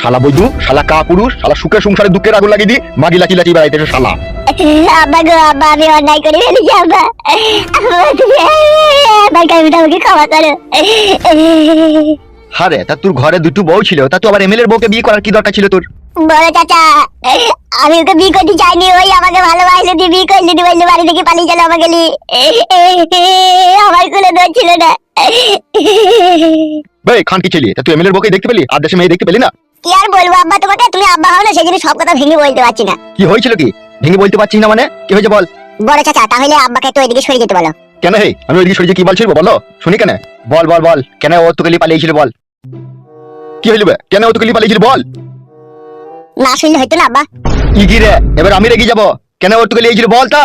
শালা বৈদু শালা কা পুরুষ শালা সুখে সংসারে দুঃখের আগুন লাগিয়ে দি মাগি লাচি লাচি বেড়াইতে এসে শালা। আব্বা গো আব্বা আমি অন্যায় করে ফেলেছি আব্বা? আব্বা, কামিটা আমাকে ক্ষমা করো। হারে তা তোর ঘরে দুটো বউ ছিল তা তুই আবার এমএলএ এর বউকে বিয়ে করার কি দরকার ছিল তোর? বড় চাচা আমি ওকে বিয়ে করতে চাইনি ওই আমাকে ভালোবাসলো দিয়ে বিয়ে করলি বলল বাড়ি থেকে পালিয়ে গেল আমাকে নিয়ে। আমার কোনো দোষ ছিল না। ভাই খান কি ছেলে তা তুই এমএলএ এর বউকে দেখতে পেলি? আর দেশে মেয়ে দেখতে পেলি না? কি আর বলব আব্বা তোমাকে? তুমি আব্বা হও না সেই জন্য সব কথা ভেঙে বলতে পারছি না। কি হয়েছিল কি? ভেঙে বলতে পারছিস না মানে? কি হয়েছে বল? বড় চাচা তাহলে আব্বাকে একটু ওইদিকে সরে যেতে বলো। কেন হে? আমি ওইদিকে সরিয়ে কি বলছিল বলো? শুনি কেন? বল বল বল। কেন ও তোকে নিয়ে পালিয়েছিল বল? কি হইল কেন ও তোকে নিয়ে পালিয়েছিল বল? না শুনলে হয়তো না আব্বা। ইগি রে? এবার আমি রেগে যাব। কেন ও তোকে নিয়েছিল বল তা?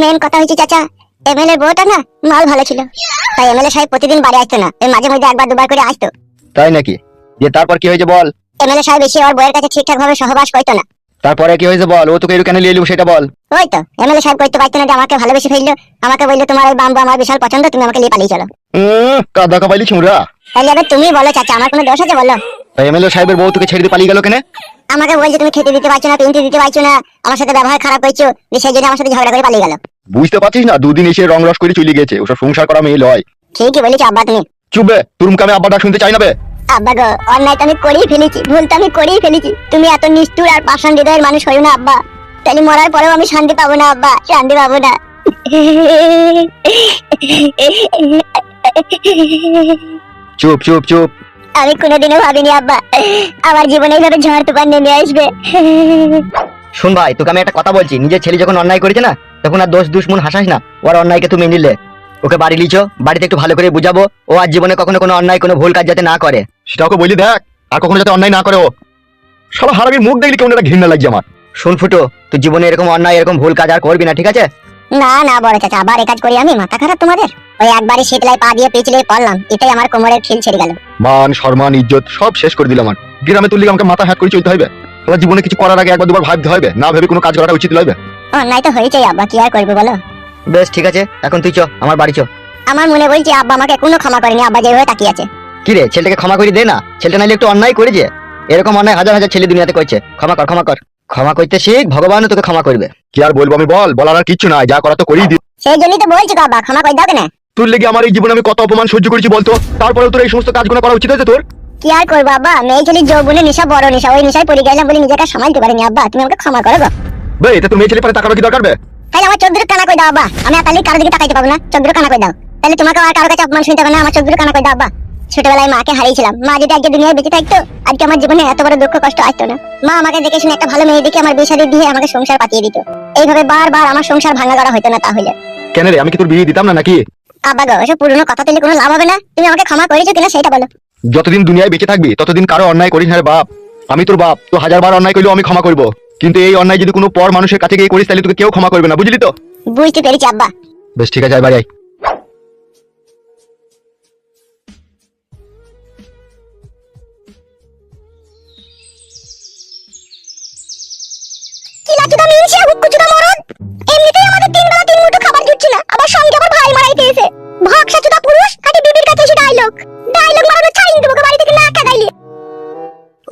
মেন কথা হয়েছে চাচা। এমএলএ বউটা না মাল ভালো ছিল। তাই এমএলএ সাহেব প্রতিদিন বাড়ি আসতো না ওই মাঝে মধ্যে একবার দুবার করে আসতো। তাই নাকি? দিয়ে তারপর কি হয়েছে বল? এমএলএ সাহেব এসে ওর বউয়ের কাছে ঠিকঠাক ভাবে সহবাস করতো না। তারপরে কি হয়েছে বল? ও তোকে এরকম কেন নিয়ে এলো সেটা বল। ওই তো এমএলএ সাহেব করতে পারতো না যে আমাকে ভালোবেসে ফেলল আমাকে বলল তোমার ওই বাম্বু আমার বিশাল পছন্দ তুমি আমাকে নিয়ে পালিয়ে চলো। উম, কাদা কাপাইলি ছুমরা তাহলে এবার তুমি বলো চাচা আমার কোনো দোষ আছে বলো? এমএলএ সাহেবের বউ তোকে ছেড়ে দিয়ে পালিয়ে গেল কেন? আমাকে বলছে তুমি খেতে দিতে পারছ না পিনতে দিতে পারছ না আমার সাথে ব্যবহার খারাপ দিয়ে সেই জন্য আমার সাথে ঝগড়া করে পালিয়ে গেল। বুঝতে পারছিস না? দুদিন এসে রং রস করে চলে গেছে। ওসব সংসার করা মেয়ে লয়। ঠিকই বলেছ আব্বা তুমি। চুপবে তোর মুখে আমি আব্বা ডাক শুনতে চাই না বে। আব্বা গো অন্যায় তো আমি করেই ফেলেছি ভুল তো আমি করেই ফেলেছি। তুমি এত নিষ্ঠুর আর পাষাণ হৃদয়ের মানুষ হইও না আব্বা। তাহলে মরার পরেও আমি শান্তি পাবো না আব্বা শান্তি পাবো না। চুপ চুপ চুপ। আমি কোনোদিনও ভাবিনি আব্বা আমার জীবনে এইভাবে ঝড় তুফান নেমে আসবে। শুন ভাই তোকে আমি একটা কথা বলছি। নিজের ছেলে যখন অন্যায় করেছে না তখন আর দোষ দুশ্মন হাসাস না। ওর অন্যায়কে তুমি নিলে। ওকে বাড়ি লিচো বাড়িতে একটু ভালো করে বুঝাবো। ও আর জীবনে কখনো কোনো অন্যায় কোনো ভুল কাজ যাতে না করে। সেটা ওকে বলি দেখ আর কখনো যাতে অন্যায় না করে ও। সব হারাবির মুখ দেখলে কেমন একটা ঘৃণা লাগছে আমার। শুন ফুটো তুই জীবনে এরকম অন্যায় এরকম ভুল কাজ আর করবি না ঠিক আছে? না না বড় চাচা আবার এ কাজ করি আমি মাথা খারাপ তোমাদের? ওই একবারই শীতলাই পা দিয়ে পিছলে পড়লাম এটাই আমার কোমরের খিল ছেড়ে গেল। মান সম্মান ইজ্জত সব শেষ করে দিল আমার গ্রামে তুললে আমাকে মাথা হ্যাট করে চলতে হবে? আমার জীবনে কিছু করার আগে একবার দুবার ভাবতে হবে না ভেবে কোনো কাজ করাটা উচিত হবে অন্যায় তো হয়েছেই আব্বা। কি আর করব বলো? বেশ ঠিক আছে। এখন তুই চ আমার বাড়ি চ। আমার মনে বলছে আব্বা আমাকে কোনো ক্ষমা করেনি আব্বা যেভাবে তাকিয়ে আছে। কি রে ছেলেটাকে ক্ষমা করে দে না। ছেলেটা নাইলে একটু অন্যায় করেছে এরকম অন্যায় হাজার হাজার ছেলে দুনিয়াতে করছে। ক্ষমা কর ক্ষমা কর। ক্ষমা করতে শিখ ভগবানও তোকে ক্ষমা করবে। কি আর বলব আমি বল। বলার আর কিচ্ছু নাই। যা করা তো করেই দি। সেই জন্যই তো বলছি গো আব্বা ক্ষমা করে দাও কেন? তোর লেগে আমার এই জীবনে আমি কত অপমান সহ্য করেছি বলতো? তারপরেও তোর এই সমস্ত কাজগুলো করা উচিত আছে তোর? কি আর করব আব্বা মেয়ে ছেলে যৌবনের নেশা বড় নেশা। ওই নেশায় পড়ে গেলাম বলে নিজেকে সামালতে পারিনি। আব্বা তুমি আমাকে ক্ষমা করো গো। বে এটা মেয়ে ছেলে পারে কি দরকার বে? তাহলে আমার কানা করে দাও আব্বা? আমি তাহলে কারও দিকে তাকাইতে না। কানা করে দাও। তাহলে তোমাকে আর কারও কাছে অপমান শুনতে হবে না। আমার কানা করে দাও আব্বা? ছোটবেলায় মাকে হারিয়েছিলাম। মা যদি আজকে দুনিয়ায় বেঁচে থাকতো আজকে আমার জীবনে এত বড় দুঃখ কষ্ট আসতো না। মা আমাকে দেখে শুনে একটা ভালো মেয়ে দেখে আমার বিয়ে দিয়ে আমাকে সংসার পাতিয়ে দিত। এইভাবে বারবার আমার সংসার ভাঙা করা হতো না তাহলে। কেন রে আমি কি তোর বিয়ে দিতাম না নাকি? আব্বা গো ওসব পুরনো কথা তুললে কোনো লাভ হবে না? তুমি আমাকে ক্ষমা করেছ কিনা সেটা বলো। যতদিন দুনিয়ায় বেঁচে থাকবি ততদিন কারও অন্যায় করিস না রে বাপ। আমি তোর বাপ তো হাজারবার অন্যায় করলেও আমি ক্ষমা করব। কিন্তু এই অন্যায় যদি কোনো পর মানুষের কাছে গিয়ে করিস তাহলে তোকে কেউ ক্ষমা করবে না বুঝলি তো? বুঝতে পেরেছি আব্বা। বেশ ঠিক আছে বাড়ি আয়।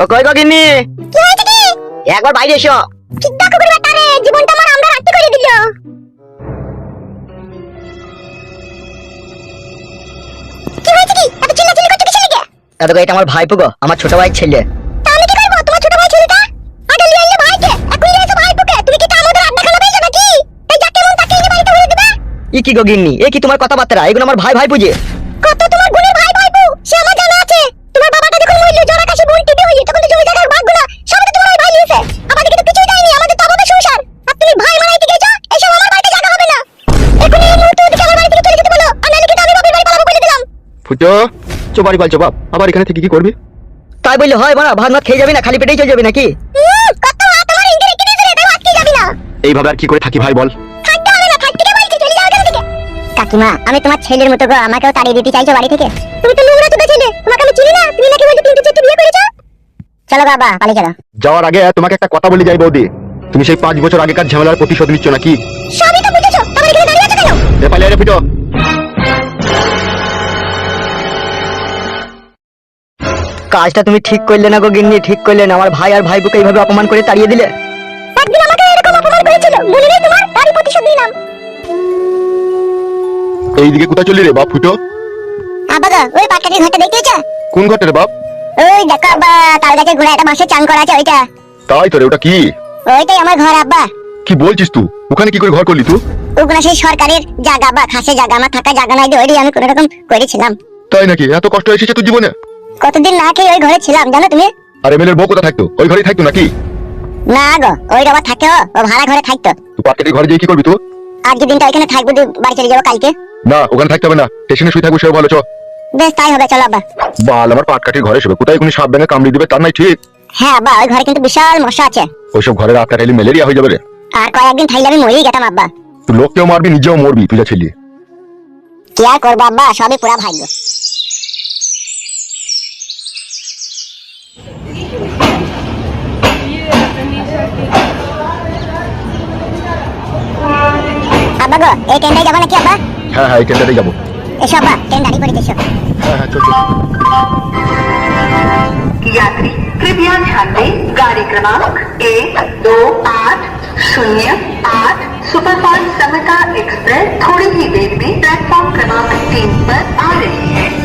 ও কই গিন্নি? কি হয়েছে কি? একবার বাইরে এসো। করে বেটারে জীবনটা আমার আমরা রাখতে করে দিল। কি হয়েছে কি? এত চিল্লাচিল্লি করছ কিসের লিগে? এত এটা আমার ভাইপো গো আমার ছোট ভাই ছেলে। কি করব? তোমার ছোট ভাই ছেলেটা? আগে লিয়ে এলে ভাইকে এখন লিয়ে এসে ভাইপোকে। তুমি কি তার মধ্যে রান্না খানা পেয়েছ নাকি? এই যাকে মন তাকে এনে বাড়িতে উড়ে দিবা। ই কি গো গিন্নি? এ কি তোমার কথাবার্তা? এগুলো আমার ভাই ভাই বুঝে ফুটো চো বাড়ি পালছো বাপ আবার এখানে থেকে কি করবি? তাই বললে হয় বাড়া ভাত ভাত খেয়ে যাবি না খালি পেটেই চলে যাবি নাকি? আমার এইভাবে আর কি করে থাকি ভাই বল। কাকিমা আমি তোমার ছেলের মতো গো আমাকেও তাড়িয়ে দিতে চাইছো বাড়ি থেকে। তুমি তো নোংরা ছেলে তোমাকে আমি চিনি না তুমি নাকি বলছো তিনটে চারটে বিয়ে করেছ? চলো বাবা পালিয়ে চলো। যাওয়ার আগে তোমাকে একটা কথা বলে যাই বৌদি তুমি সেই পাঁচ বছর আগেকার ঝামেলার প্রতিশোধ নিচ্ছ নাকি? সবই তো বুঝেছ তোমার এখানে দাঁড়িয়ে আছো কেন? এ পালিয়ে রে ফুটো। কাজটা তুমি ঠিক করলে না গো গিন্নি ঠিক করলে না। আমার ভাই আর ভাইবুকে এইভাবে অপমান করে তাড়িয়ে দিলে? একদিন আমাকে এরকম অপমান করেছিল। মনে নেই তোমার তারই প্রতিশোধ নিলাম। এইদিকে কোথায় চলি রে বাপ ফুটো? আব্বা গো ওই পাটকাটির ঘরটা দেখতেছ কোন ঘরটা রে বাপ? ওই দেখো আব্বা তাল গাছের গোড়ায় একটা বাঁশের চাং করা আছে ওইটা। তাই তো রে ওটা কি? ওইটাই আমার ঘর আব্বা। কি বলছিস তুই? ওখানে কি করে ঘর করলি তুই? ওগুলো সেই সরকারের জায়গা বা খাসে জায়গা আমার থাকা জায়গা নাই ওইটাই আমি কোনো রকম করেছিলাম। তাই নাকি? এত কষ্ট এসেছে তোর জীবনে? কতদিন না খেয়ে ওই ঘরে ছিলাম জানো তুমি? আর এমএলএর বউ কোথা থাকতো? ওই ঘরেই থাকতো নাকি? না গো ওই আবার থাকে ও ভাড়া ঘরে থাকতো। তুই পাটকাটির ঘরে গিয়ে কি করবি তুই? আজকে দিনটা ওইখানে থাকব বাড়ি চলে যাব কালকে? না ওখানে থাকতে হবে না। স্টেশনে শুয়ে থাকব সেও ভালো চ বেশ তাই হবে চলো আব্বা। বাল আমার পাটকাঠির ঘরে শুবে। কোথায় কোনো সাপ ভেঙে কামড়ি দিবে তার নাই ঠিক? হ্যাঁ আব্বা ওই ঘরে কিন্তু বিশাল মশা আছে। ওইসব ঘরে রাত কাটাইলে ম্যালেরিয়া হয়ে যাবে রে। আর কয়েকদিন থাকলে আমি মরেই যেতাম আব্বা। তুই লোককেও মারবি নিজেও মরবি তুই যা ছিলি। কি আর করব আব্বা সবই পুরা ভাগ্য। আব্বা গো এই ট্রেনটাই যাবো নাকি আব্বা হ্যাঁ হ্যাঁ এই ট্রেনটাতেই যাবো এসো আব্বা ট্রেন দাঁড়িয়ে পড়েছে এসো হ্যাঁ হ্যাঁ চল চল यात्री कृपया ध्यान दें गाड़ी क्रमांक एक दो आठ शून्य आठ सुपरफास्ट समता एक्सप्रेस थोड़ी ही देर में प्लेटफॉर्म क्रमांक तीन पर आ रही है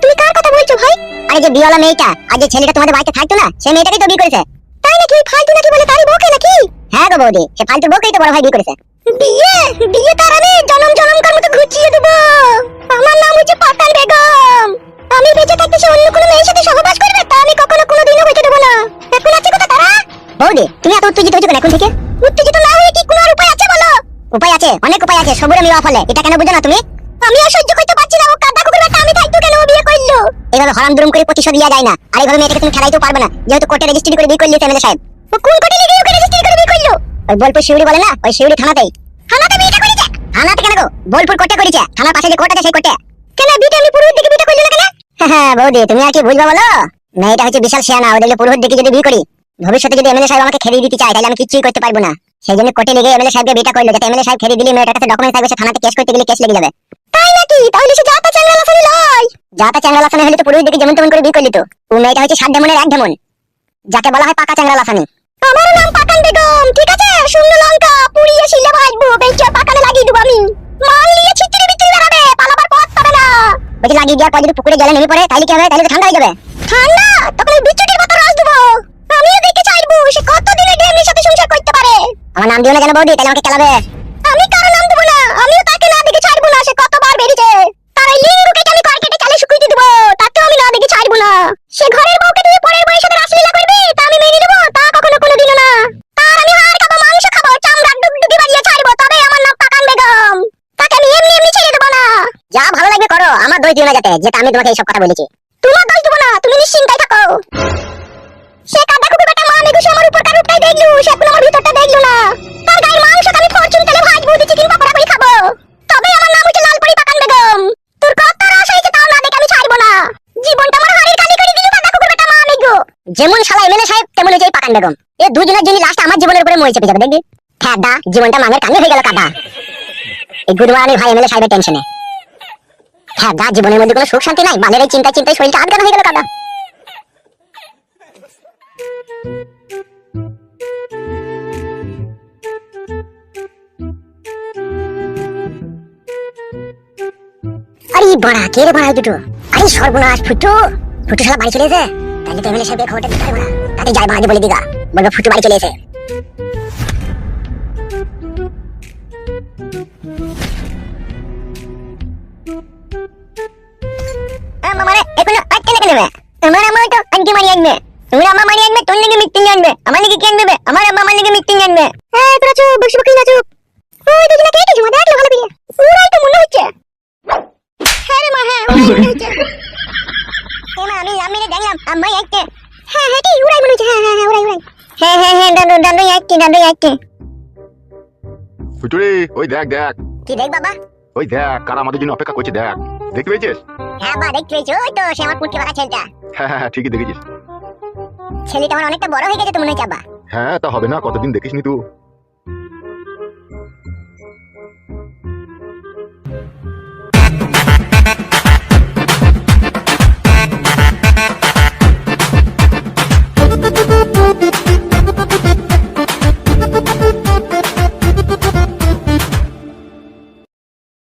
তুমি কার কথা বলছো ভাই? আরে যে বিয়েওয়ালা মেয়েটা, আর যে ছেলেটা তোমাদের বাড়িতে থাকতো না সেই মেয়েটাকেই তো বিয়ে করেছে। তাই নাকি ফালতু নাকি বলে তারই বউকে নাকি? হ্যাঁ গো বৌদি, সে ফালতু বউকেই তো বড় ভাই বিয়ে করেছে। বিয়ে? বিয়ে তার আমি জনম জনম কার মতো ঘুচিয়ে দেবো। আমার নাম হচ্ছে পাতান বেগম। আমি বেঁচে থাকতে সে অন্য কোনো মেয়ের সাথে সহবাস করবে? তা আমি কখনো কোনোদিনও হতে দেবো না। এখন আছে কোথা তারা? বৌদি, তুমি এত উত্তেজিত হয়েছো এখন থেকে? উত্তেজিত না হয়ে কি কোনো আর উপায় আছে বলো? উপায় আছে, অনেক উপায় আছে, সবুরে মিওয়া ফলে। এটা কেন বুঝো না তুমি? আমি আর সহ্য এইভাবে হরাম দুরুম করে প্রতিশোধ লিয়া যায় না। আর এইভাবে মেয়েটাকে তুমি খেলাইতেও পারবে না। যেহেতু কোর্টে রেজিস্ট্রি করে বিয়ে করলি এমএলএ সাহেব। ও কোন কোর্টে লিখে ওকে রেজিস্ট্রি করে বিয়ে করল? ওই বোলপুর শিউরি বলে না? ওই শিউরি থানাতেই থানাতে বিয়েটা করেছে? থানাতে কেন গো? বোলপুর কোর্টে করেছে। থানার পাশে যে কোর্ট আছে সেই কোর্টে কেন বিয়েটা আমি পুরোহিত দিকে বিয়েটা করলি না কেন? হ্যাঁ বৌদি তুমি আর কি বুঝবা বলো? মেয়েটা হচ্ছে বিশাল শিয়ানা ও দেখলে পুরোহিত দিকে যদি বিয়ে করি ভবিষ্যতে যদি এমএলএ সাহেব আমাকে খেলিয়ে দিতে চায় তাহলে আমি কিছুই করতে পারব না। সেই জন্য কোর্টে লিখে এমএলএ সাহেবকে বিয়েটা করল যাতে এমএলএ সাহেব খেলিয়ে দিলে মেয়েটার কাছে ডকুমেন্ট থাকবে সে থানাতে কেস করতে গেলে কেস লেগে যাবে। নাকি তাহলে সে যাতা চ্যাংড়া লাসানি লয়। যাতা চ্যাংড়া লাসানি হলে তো পুরোহিত দিকে যেমন তেমন করে বিয়ে করলি তো। ও মেয়েটা হচ্ছে সাত ডেমনের এক ডেমন যাকে বলা হয় পাকা চ্যাংড়া লাসানি আমার নাম পাকান বেগম ঠিক আছে? শূন্য লঙ্কা পুড়িয়ে শিলে ভাজবো বেঁচে পাকানে লাগিয়ে দেবো আমি। মাল নিয়ে ছিটকিরি বিচ্ছিরি বেড়াবে পালাবার পথ পাবে না। বলছি লাগিয়ে দেওয়ার পর যদি পুকুরে জলে নেমে পড়ে তাহলে কি হবে? তাহলে তো ঠান্ডা হয়ে যাবে। ঠান্ডা? তখন ওই বিচ্ছুটির মতো রস দেবো। আমিও দেখতে চাইব সে কত দিনে ডেমির সাথে সংসার করতে পারে। আমার নাম দিও না কেন বৌদি তাহলে আমাকে খেলাবে। আমার দিও না যাতে, যেটা আমি তোমাকে এইসব কথা বলেছি। তোমার দোষ দেবো না, তুমি নিশ্চিন্তায় থাকো। সে কাদা কুকুর বেটা মা মেঘুসে আমার উপর কার কারুরটাই দেখলু, সে এখন আমার ভিতরটা দেখলু না। তার গায়ের মাংস আমি ফরচুন তেলে ভাজবো দিয়ে চিকেন পকোড়া করে খাব। তবে আমার নাম হচ্ছে লালপরি পাকান বেগম। তোর কত রস হয়েছে তাও না দেখে আমি ছাড়বো না। জীবনটা আমার হাড়ির কালি করে দিলু কাদা কুকুর বেটা মা, মেঘু। যেমন শালা এমএলএ সাহেব, তেমন হচ্ছে এই পাকান বেগম। এই দুজনের জন্য লাস্ট আমার জীবনের উপরে মই চেপে যাবে, দেখবি? হ্যাঁ জীবনটা মাঙের কানে হয়ে গেল কাদা। এই গুরুয়ানি ভাই এমএলএ সাহেবের টেনশনে হ্যাঁ দা জীবনের মধ্যে কোনো সুখ শান্তি নাই? বালের এই চিন্তায় চিন্তায় শরীরটা আটকানো হয়ে গেল কাদা। আরে বাড়া, কে রে বাড়া দুটো? আরে সর্বনাশ, ফুটু। ফুটু শালা বাড়ি চলে এসে তাহলে তো এমএলএ সাহেবের খবরটা দিতে হবে না তাতে যাই বাড়ি বলে দিগা। বলব ফুটু বাড়ি চলে এসে মিটিং আনবে। আমার লেগে কি আনবে? আমার আম্মা আমার লেগে মিটিং আনবে। হ্যাঁ তোরা চুপ বকিস না চুপ। ওই কে কিছু দেখলে ভালো করে। ওরাই তো মনে হচ্ছে। হ্যাঁ রে মা হ্যাঁ মনে হচ্ছে। এ মা আমি আমি দেখলাম আম্মাই আসছে হ্যাঁ হ্যাঁ ঠিক ওরাই মনে হচ্ছে। হ্যাঁ হ্যাঁ হ্যাঁ ওরাই ওরাই। হ্যাঁ হ্যাঁ হ্যাঁ হুচুরি ওই দেখ দেখ। কি দেখ বাবা? ওই দেখ কারা আমাদের জন্য অপেক্ষা করছে দেখ। দেখতে পেয়েছিস? হ্যাঁ বা দেখতে পেয়েছি। ওই তো সে আমার পুটকি ছেলেটা হ্যাঁ হ্যাঁ ঠিকই দেখেছিস। ছেলেটা আমার অনেকটা বড় হয়ে গেছে, তো মনে হয় চাবা হ্যাঁ তা হবে না, কতদিন দেখিসনি তুই?